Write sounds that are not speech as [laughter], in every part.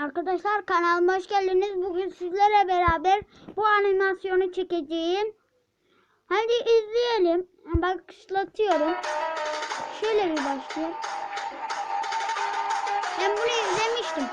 Arkadaşlar kanalıma hoş geldiniz. Bugün sizlerle beraber bu animasyonu çekeceğim. Hadi izleyelim. Başlatıyorum. Şöyle bir başlayayım. Ben bunu izlemiştim.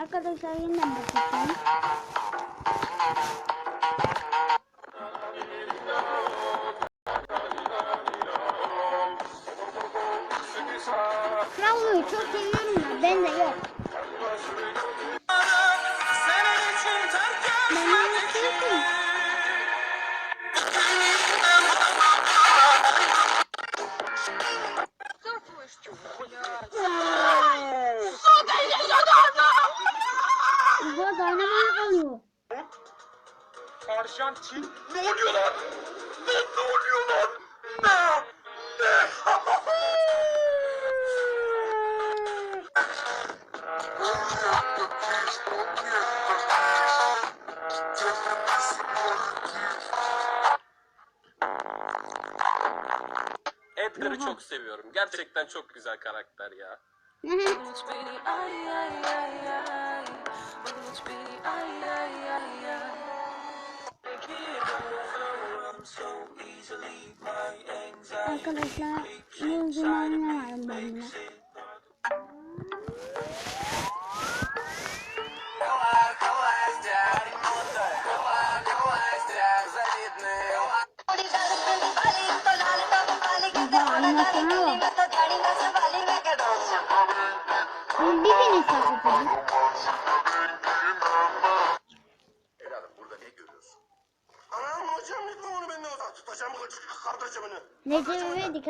Arkadaşlar yeniden başlayalım. Seviyorum. Gerçekten çok güzel karakter ya. Bakılmış beni ay ay ay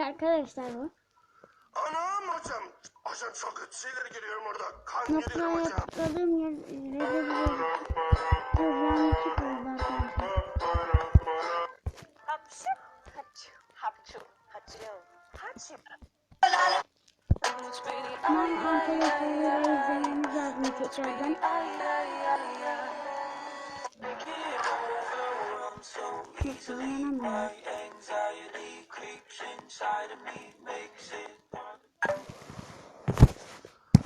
arkadaşlar bu. Anam hocam. Hocam çok kötü şeyler görüyorum orada. Kan görüyorum Noktaya hocam. tıkladığım yer Recep İvedik. Dur yanlışlık oldu arkadaşlar. Hapşu Hapşu Hapşu Hapşu izlememiz lazım tekrardan.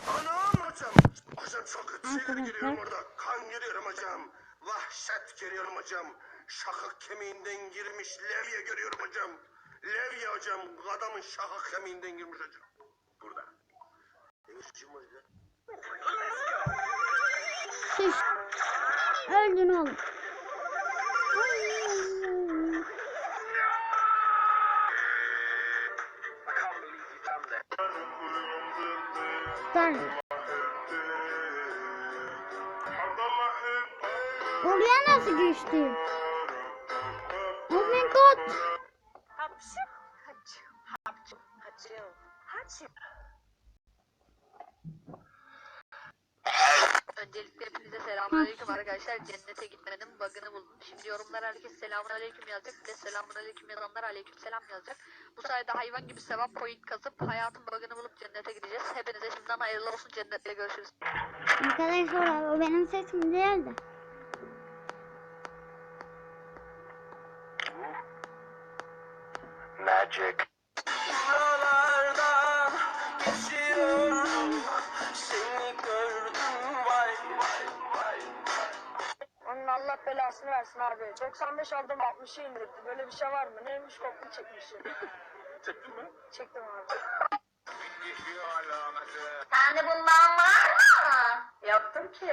Anam hocam. Hocam çok kötü şeyler görüyorum. Kan görüyorum hocam. Vahşet görüyorum hocam. Şakak kemiğinden girmiş levye görüyorum hocam. Levye hocam. Adamın şakak kemiğinden girmiş hocam. Burada. Öldün oğlum. Star. Oraya nasıl geçti? Oh my god. Öncelikle hepinize selamünaleyküm arkadaşlar. Cennete gitmenin bug'ını buldum. Şimdi yorumlara herkes selamünaleyküm yazacak. Bir de selamünaleyküm yazanlar aleykümselam yazacak. Bu sayede hayvan gibi sevap coin kazıp hayatın bug'ını bulup cennete gideceğiz. Şimdiden hayırlı olsun. Cennette görüşürüz. Arkadaşlar o benim sesim değildi. Magic. Dağlardan geçiyorum. Seni gördüm vay vay vay. Onun Allah belasını versin abi. 95 aldım 60'ı indirdi. Böyle bir şey var mı? Neymiş kopya çekmişim. Çektin mi? Çektim abi. Sende bundan var mı? Yaptım ki.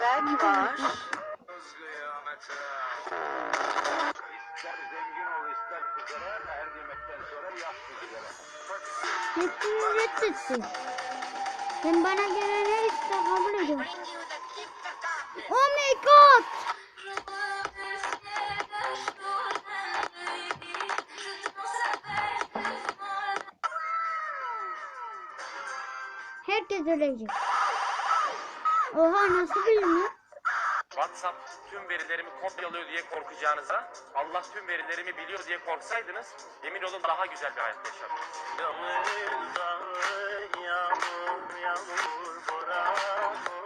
Belki var. İster zengin ol ister fukara her yemekten sonra yap sigara. Hepsini reddetti. Ben bana göre ne ise kabul ediyorum. Oh my god. Herkes ölecek. Oha nasıl bilmiyor? WhatsApp tüm verilerimi kopyalıyor diye korkacağınıza Allah tüm verilerimi biliyor diye korksaydınız emin olun daha güzel bir hayat yaşardınız. Yağmur yağmur yağmur boran olur.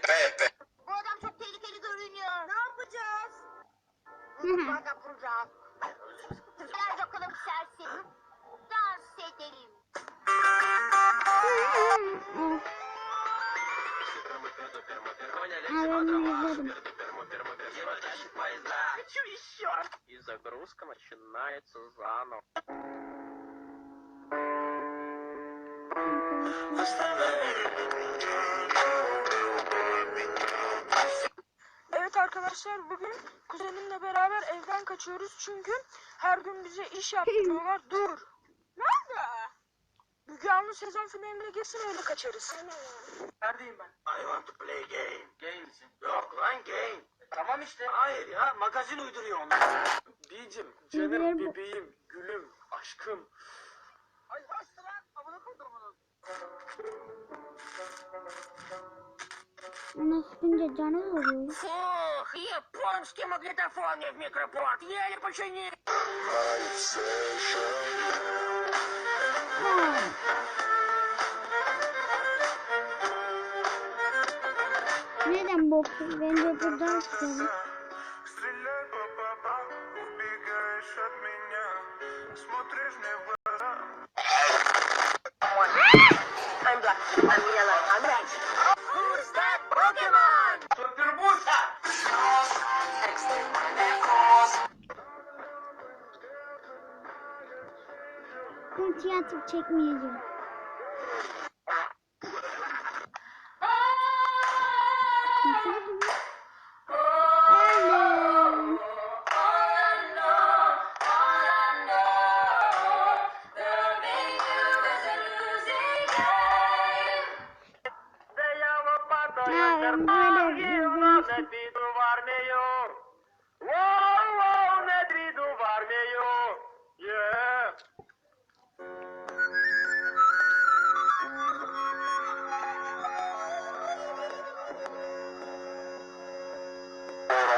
El Pepe. Bu adam çok tehlikeli görünüyor. Ne yapacağız? Bana kuracağız. Gel bakalım serseri. Dans edelim. izledim. И загрузка начинается заново. Evet arkadaşlar bugün kuzenimle beraber evden kaçıyoruz çünkü her gün bize iş yaptırıyorlar. [laughs] Dur. Nerede? Müge Anlı sezon finaline geçsin öyle kaçarız. Neredeyim ben? I want to play game. Gay misin? Yok lan game. Tamam işte. Hayır ya magazin uyduruyor onlar. Diyeceğim, Güzel canım, bebeğim, gülüm, aşkım. Ay bastı lan. Amına koydum bunu. Ona sıkınca canı oluyor. Японский магнитофон не в микропорт. Еле починили. Neden bok? Ben de buradan istiyorum. I'm black. I'm yellow. I'm red. Who's that Pokemon? Atıp çekmeyeceğim.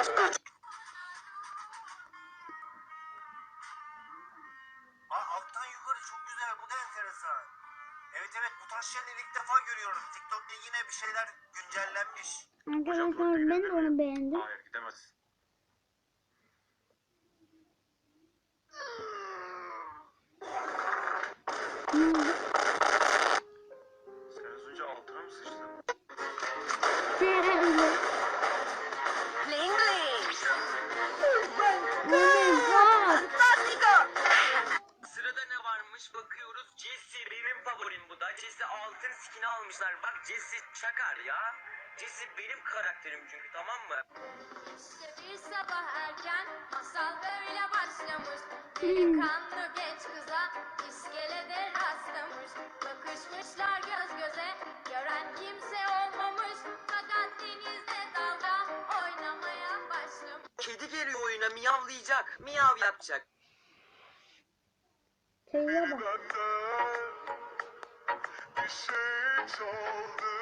Aa, alttan yukarı çok güzel bu da enteresan Evet evet bu tarz şeyleri ilk defa görüyorum TikTok'ta yine bir şeyler güncellenmiş Arkadaşlar ben de onu beğendim. Hayır gidemezsin. Ne tamam mı? İşte bir sabah erken masal böyle başlamış. [laughs] Delikanlı genç kıza iskelede rastlamış. Bakışmışlar göz göze gören kimse olmamış. Fakat denizde dalga oynamaya başlamış. Kedi geliyor oyuna miyavlayacak. Miyav yapacak. Şeye bak. Bir şey çaldı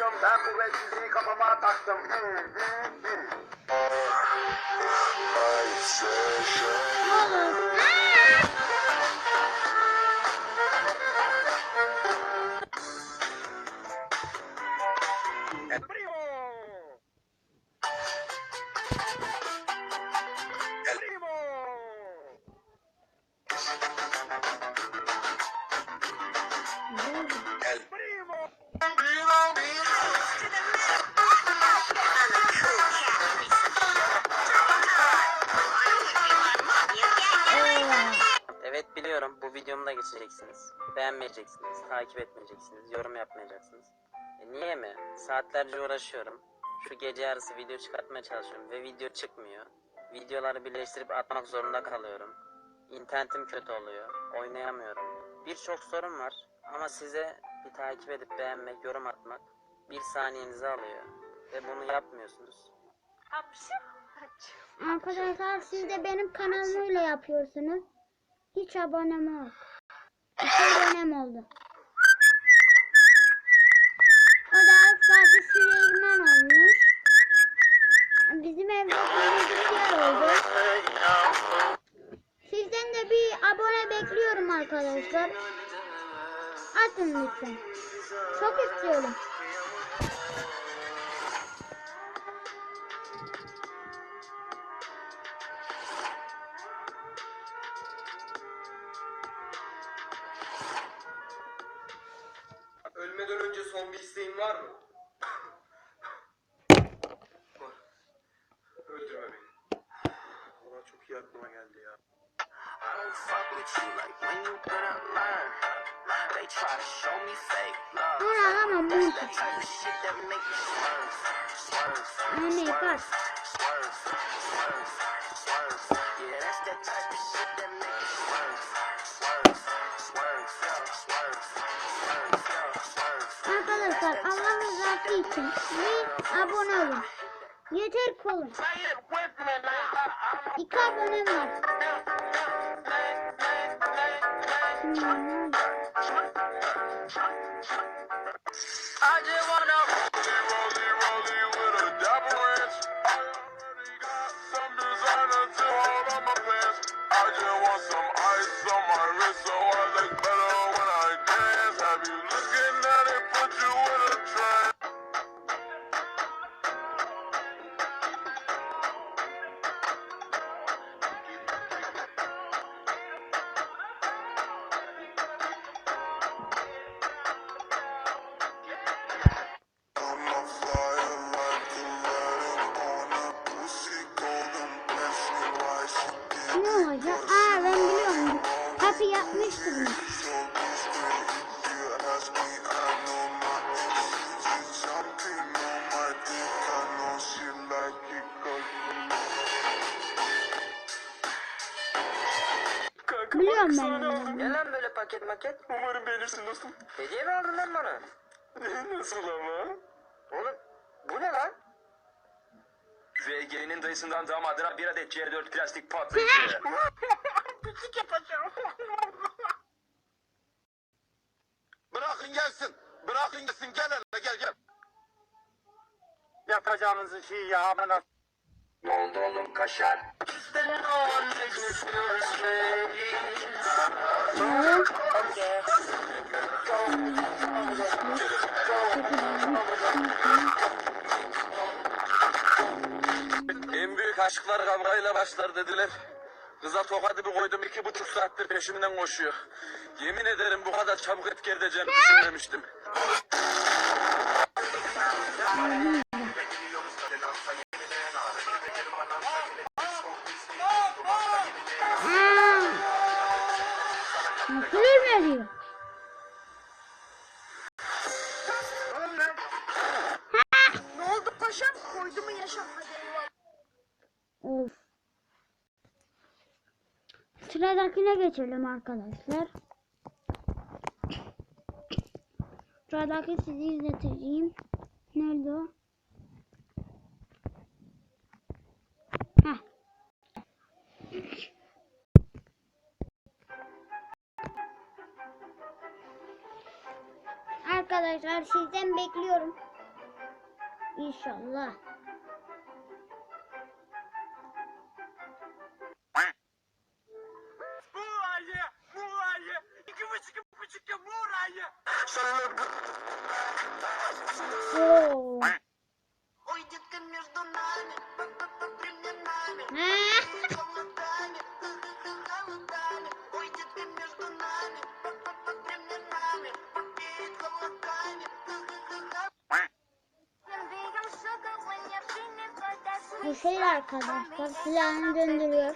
yaktım. Ben kuvvetsizliği kafama taktım. Hı, hı, hı. Geçeceksiniz. Beğenmeyeceksiniz, takip etmeyeceksiniz, yorum yapmayacaksınız. E niye mi? Saatlerce uğraşıyorum. Şu gece yarısı video çıkartmaya çalışıyorum ve video çıkmıyor. Videoları birleştirip atmak zorunda kalıyorum. İnternetim kötü oluyor. Oynayamıyorum. Birçok sorun var ama size bir takip edip beğenmek, yorum atmak bir saniyenizi alıyor. Ve bunu yapmıyorsunuz. Arkadaşlar siz de benim kanalımı öyle yapıyorsunuz. Hiç abonem yok. İki abonem oldu. O da Fatih Süleyman olmuş. Bizim evde bilgisayar oldu. Sizden de bir abone bekliyorum arkadaşlar. Atın lütfen. Çok istiyorum. İçin bir abone olun. Yeter ki olun. İki abonem var. Paket? Umarım beğenirsin dostum. Hediye mi aldın lan bana? Nasıl ama? Oğlum bu ne lan? Ve gelinin dayısından damadına bir adet C4 plastik patlayıcı. Pislik [laughs] yapacağım. Bırakın gelsin. Bırakın gelsin. Gel hele gel gel. Yapacağınızın şeyi ya amına. Ne oldu oğlum kaşar? En büyük aşklar kavgayla başlar dediler. Kıza tokadı bir koydum iki buçuk saattir peşimden koşuyor. Yemin ederim bu kadar çabuk etki edeceğimi düşünmemiştim. Nasıl veriyor? Ne oldu paşam? Koydu mu yaşam? Of. Sıradakine geçelim arkadaşlar. Sıradaki sizi izleteceğim. Nerede o? Sizden bekliyorum. İnşallah. Arkadaşlar silahını döndürüyor.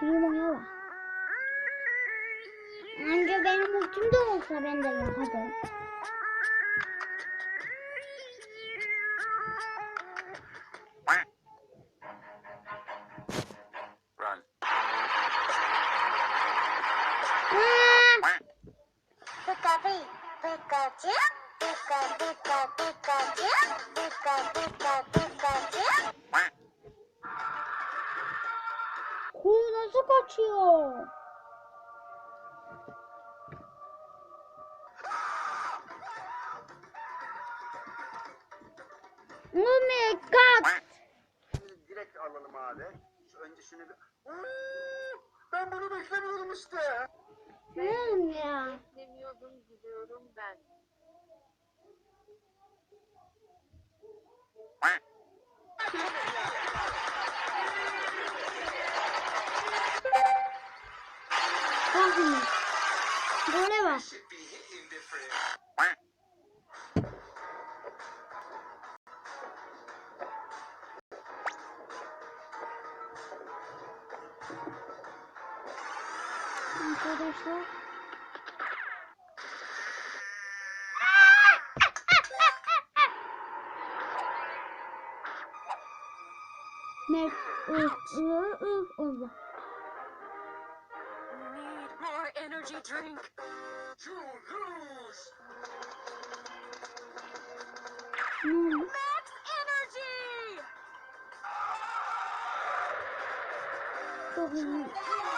Primo'ya bak. Anca benim ultim de olsa ben de yaparım. I should be hitting different. Further slow. Need more energy drink to lose. Max energy! Oh,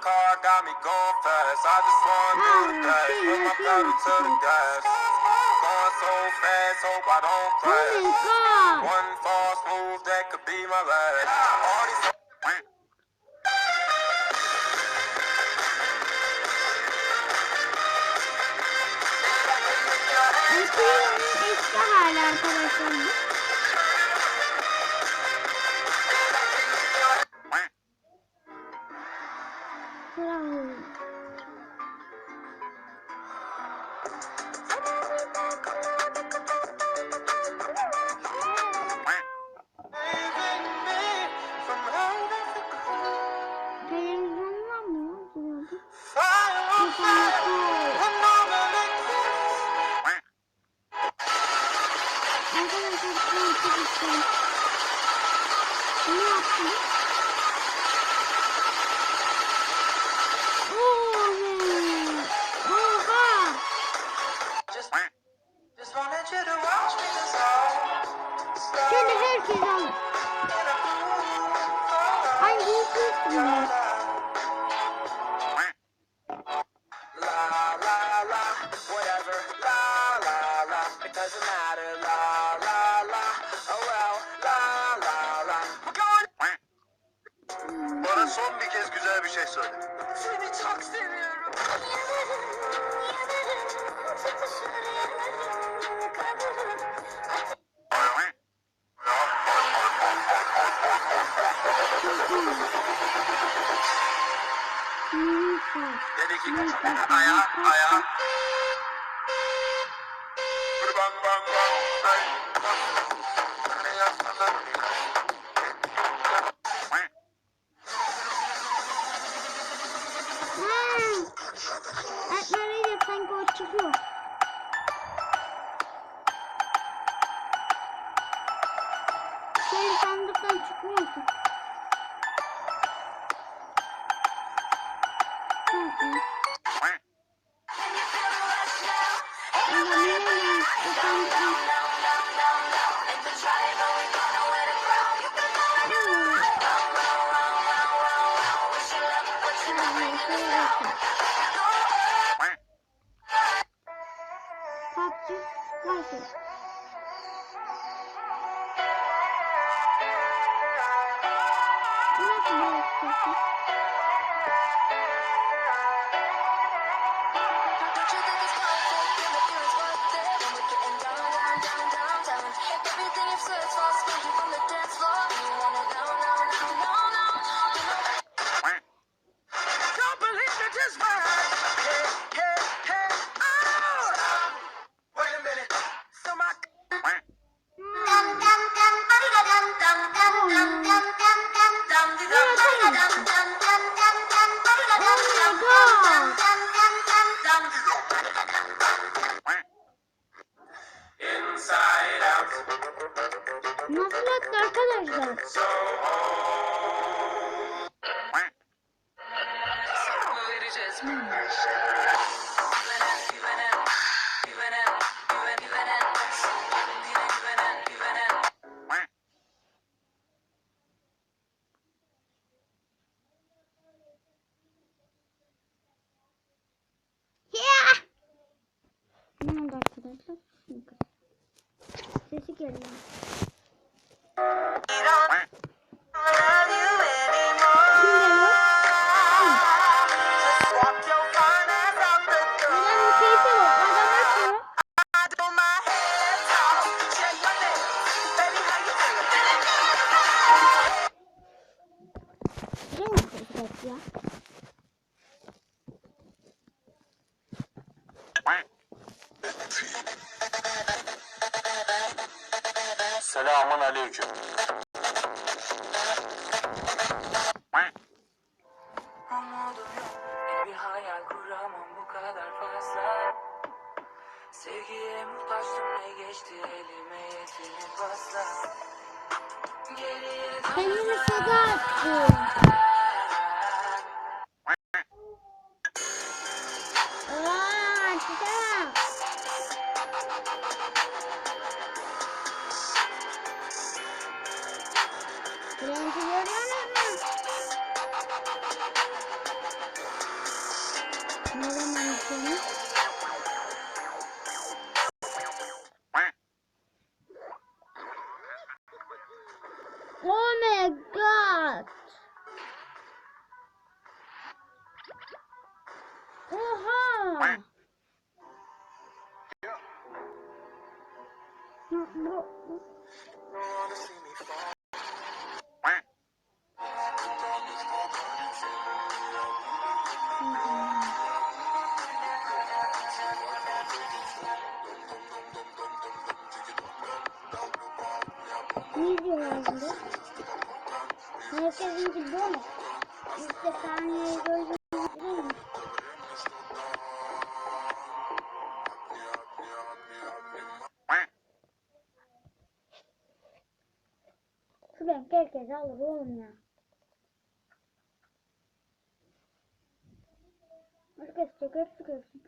car, got me going fast. I just want to the dash, put my pedal to the gas. Going so fast, hope I don't crash. One false move, that could be my last. Ne yaptınız? Ayağa. Kendimi suda attım. grupo. Aí eu fiz 20 bônus. Você tá em dois ben herkes alır oğlum ya. que çeker çıkarsın.